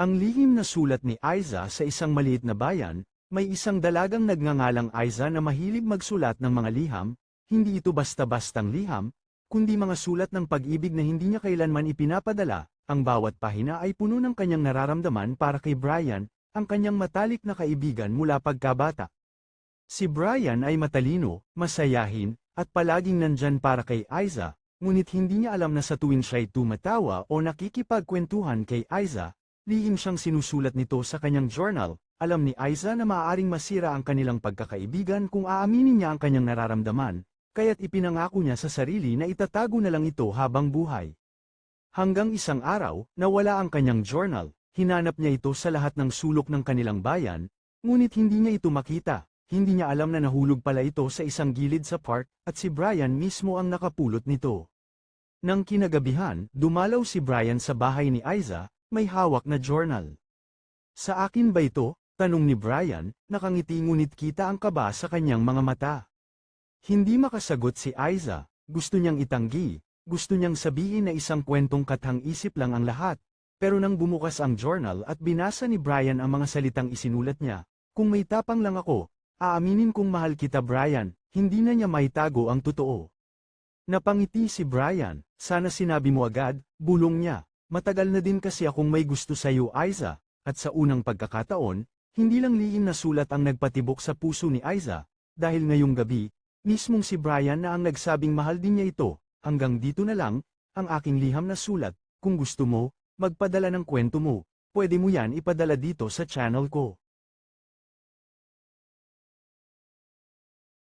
Ang lihim na sulat ni Aiza sa isang maliit na bayan, may isang dalagang nagngangalang Aiza na mahilig magsulat ng mga liham, hindi ito basta-bastang liham, kundi mga sulat ng pag-ibig na hindi niya kailanman ipinapadala, ang bawat pahina ay puno ng kanyang nararamdaman para kay Brian, ang kanyang matalik na kaibigan mula pagkabata. Si Brian ay matalino, masayahin, at palaging nandyan para kay Aiza, ngunit hindi niya alam na sa tuwing siya'y tumatawa o nakikipagkwentuhan kay Aiza, lihim siyang sinusulat nito sa kanyang journal, alam ni Aiza na maaaring masira ang kanilang pagkakaibigan kung aaminin niya ang kanyang nararamdaman, kaya't ipinangako niya sa sarili na itatago na lang ito habang buhay. Hanggang isang araw, nawala ang kanyang journal, hinanap niya ito sa lahat ng sulok ng kanilang bayan, ngunit hindi niya ito makita, hindi niya alam na nahulog pala ito sa isang gilid sa park, at si Brian mismo ang nakapulot nito. Nang kinagabihan, dumalaw si Brian sa bahay ni Aiza, may hawak na journal. Sa akin ba ito? Tanong ni Brian, nakangiti ngunit kita ang kaba sa kanyang mga mata. Hindi makasagot si Aiza, gusto niyang itanggi, gusto niyang sabihin na isang kwentong kathang-isip lang ang lahat, pero nang bumukas ang journal at binasa ni Brian ang mga salitang isinulat niya, kung may tapang lang ako, aaminin kong mahal kita Brian, hindi na niya maitago ang totoo. Napangiti si Brian, sana sinabi mo agad, bulong niya, matagal na din kasi akong may gusto sa iyo Aiza, at sa unang pagkakataon, hindi lang lihim na sulat ang nagpatibok sa puso ni Aiza, dahil ngayong gabi, mismong si Brian na ang nagsabing mahal din niya ito, hanggang dito na lang, ang aking liham na sulat, kung gusto mo, magpadala ng kwento mo, pwede mo yan ipadala dito sa channel ko.